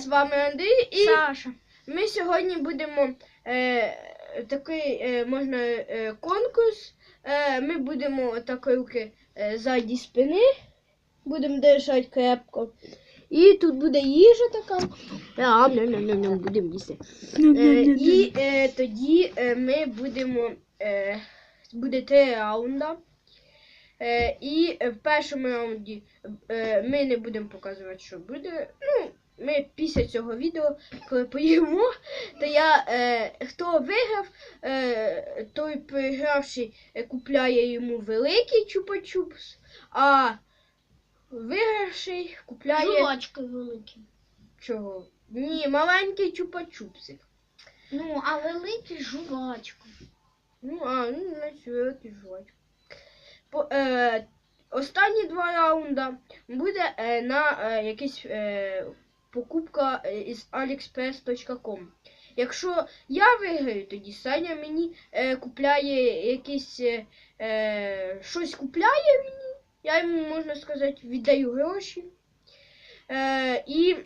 З вами Андрій і Саша. ми сьогодні будемо е, такий е, можна е, конкурс. Е, ми будемо так руки е, ззаді спини. Будемо держати крепко. І тут буде їжа така. А, ням-ням-ням, будемо їсти. Е, і е, тоді е, ми будемо. Е, буде три раунда. Е, і в першому раунді е, ми не будемо показувати, що буде. Ну, ми після цього відео, коли поїмо, то я е, хто виграв, е, той програвший е, купляє йому великий чупа-чупс, а вигравший купляє Жувачки великі. чого? Ні, маленький чупа-чупсик. Ну, а великі жувачку. Ну, а, ну, значить, великий жувачок. По, е, останні два раунда буде е, на е, якийсь е, покупка е, із aliexpress.com. Якщо я виграю, тоді Саня мені е, купляє якийсь е, е, щось купляє мені. Я йому, можна сказати, віддаю гроші. Е, і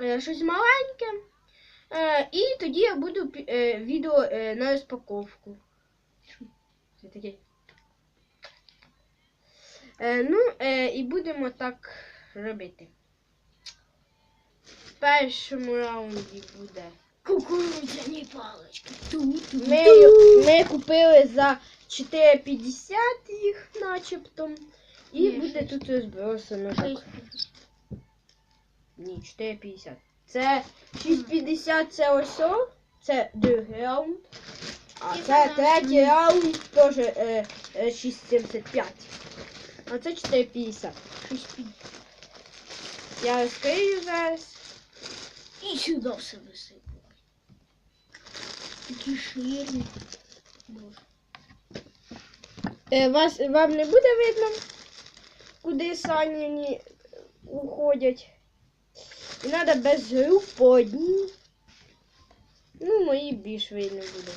е, щось маленьке. Е, і тоді я буду е, відео е, на розпаковку. Це таке. Е, ну, е, і будемо так робити. Першому раунді буде. Кукурудзяні палички. Тут. Ми, ми купили за 4,50 їх начебто. І Ні, буде шість. тут розбросано так. Ні, 4,50. Це 6,50 це ось. Це другий раунд. А І це третій раунд теж е, е, 6,75. А це 4,50. Шість пі- Я розкрию зараз. І сюди все висипало. Такі ширні. Боже. Е, вас, вам не буде видно, куди сані уходять. І треба без рук по. Ну, мої більш видно буде.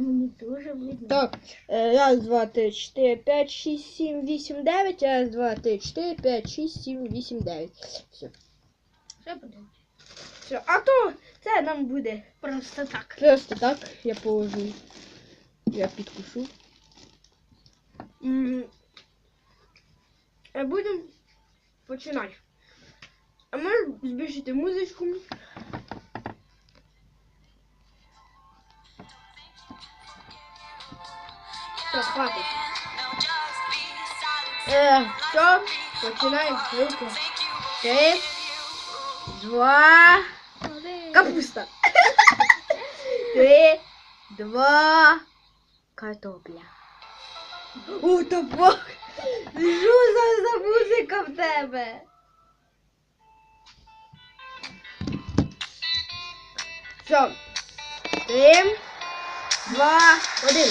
Дуже видно. Так, е, раз, два, три, чотири, п'ять, шість, сім, вісім, дев'ять. Раз, два, три, чотири, п'ять, шість, сім, вісім, дев'ять. Все. Все буде. Все. А то це нам буде. Просто так. Просто так я положу. Я підкушу. Е, Будемо починати. А можеш збільшити музичку? Хватить. Е, все, починаємо руку. Три, два, капуста. Три, два, картопля. О, табак! Що за, за музика в тебе? Все. Три, два, один.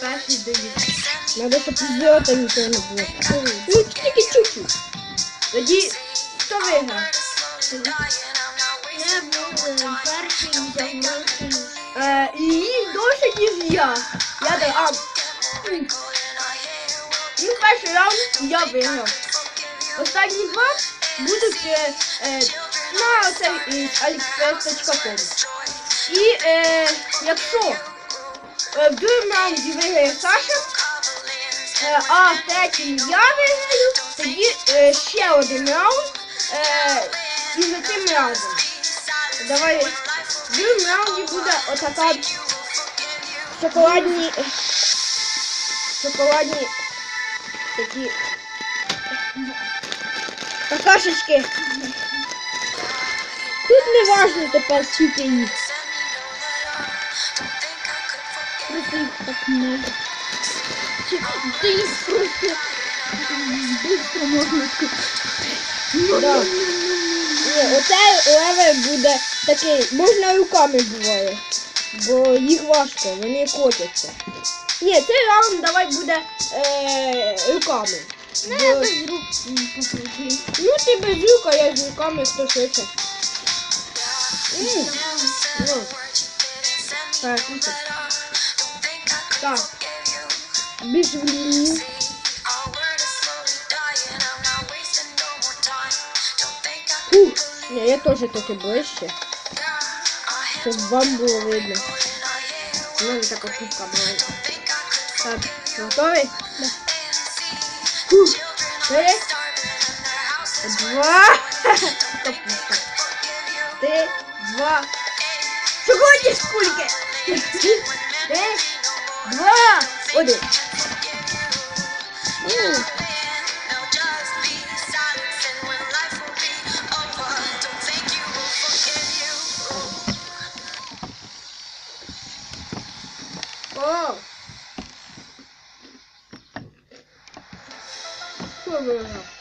перший даю. Надо, щоб зльота нічого не було. Ну, тільки чуть-чуть. Тоді хто виграв? Я був перший взяв гроші. Е, і їй ніж я. Я дав. А, ну, перший раунд я виграв. Останні два будуть е, е, на цей aliexpress.com. І е, якщо е, в другому раунді виграє Саша, е, а в третьому я виграю, тоді е, ще один раунд і за цим раундом. Давай. В другому раунді буде отака шоколадні. Шоколадні такі какашечки. Тут не важно тепер скільки. Просто їх так много. Чи ти їх просто швидко можна Да. Ні, оцей левел буде такий, можна руками буває. Бо їх важко, вони котяться. Ні, цей раунд давай буде е, руками. Не Бо- без рук. Ну ти без рук, а я з руками хто швидше. М, Ну, так, ну так. Так. Більш в лінію. Фух. Ні, я теж трохи ближче, вам було видно. У мене така кубка маленька. Так, готові? Да. Фух. Три, два. Капуста. Три, два. Сьогодні скільки? Три, два, один. М. О! Що виграв? А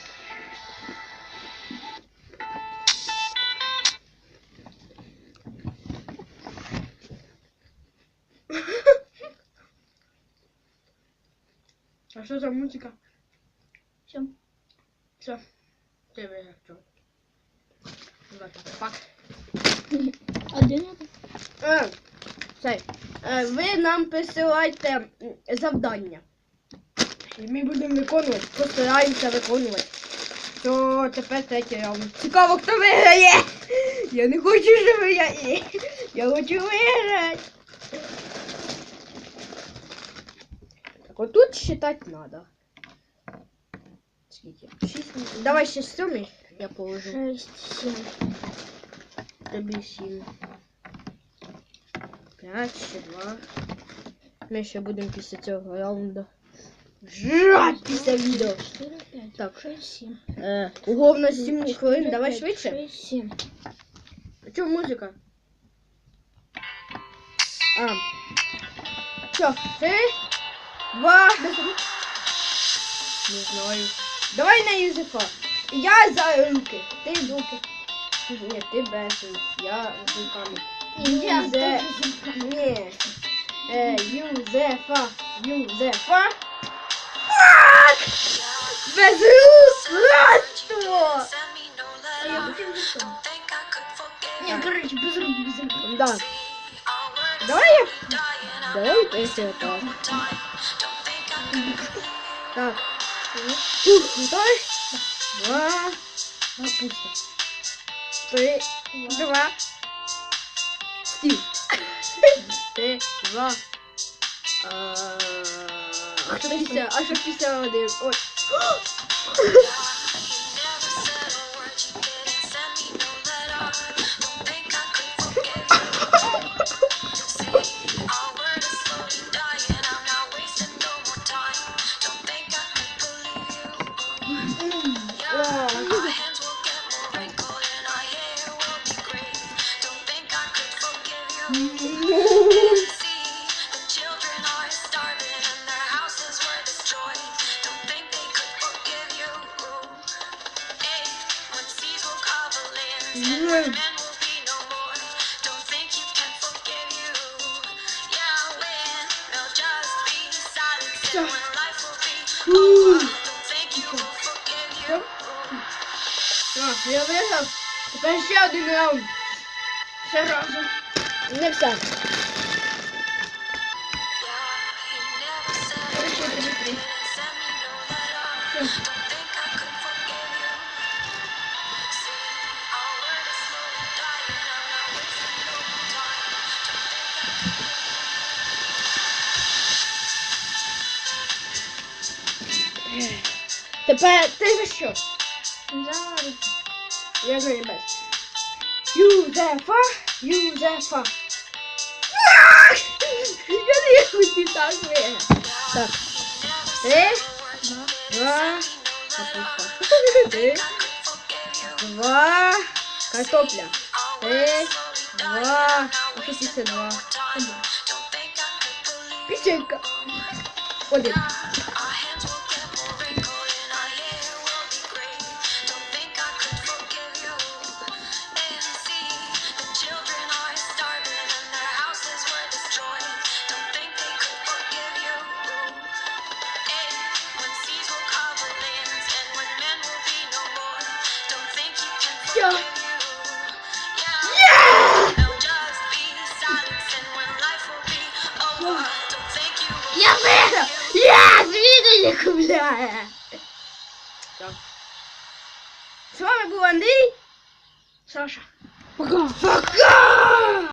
що за музика? Все. Все. Пак. А де надо? Е, цей, е, ви нам присилайте завдання. І ми будемо виконувати, постараємося виконувати. То тепер третій раунд. Цікаво, хто виграє. Я не хочу, щоб я. Я хочу виграти. Считати треба. Скільки? Шість. Давай ще сьомий я положу. Шесть, семь. Тобі сім. П'ять, ще два. Ми ще будемо після цього раунду. Жрать після відео. Четыре, пять. Так. Шесть, семь. Е, ого, в 7 хвилин, давай швидше. Шесть, семь. А чого музика? А. Все, три, два. Не знаю. Давай на Юзефа. Я за руки. Ти руки. Ні, ти без рук. Я з руками. Я Юзе-. Ні. Е, Юзефа. Юзефа. Фак! Без рук! Братство! А я хотів за що? Ні, короче, без рук, без рук. Да. Давай я... Давай песня так. Так. Фух, готовий? Два. А, пусто. Три, два. Стій. Три, два. А, А що після, а що після один? Ой. Mm. А, я виграв. Тепер ще один раунд. Все разом. Не все. Короче, это не три. Все. Тепер ти за що? Зараз. Я за без. Юзефа, Юзефа. Я не хотів так виграти. Так. Три, Два. Два. Капуста. Три. Два. Картопля. Три. Два. А що після два? Один. Печенька. Один. Звідти не купляє! З вами був Андрій. Саша. Пока. Пока!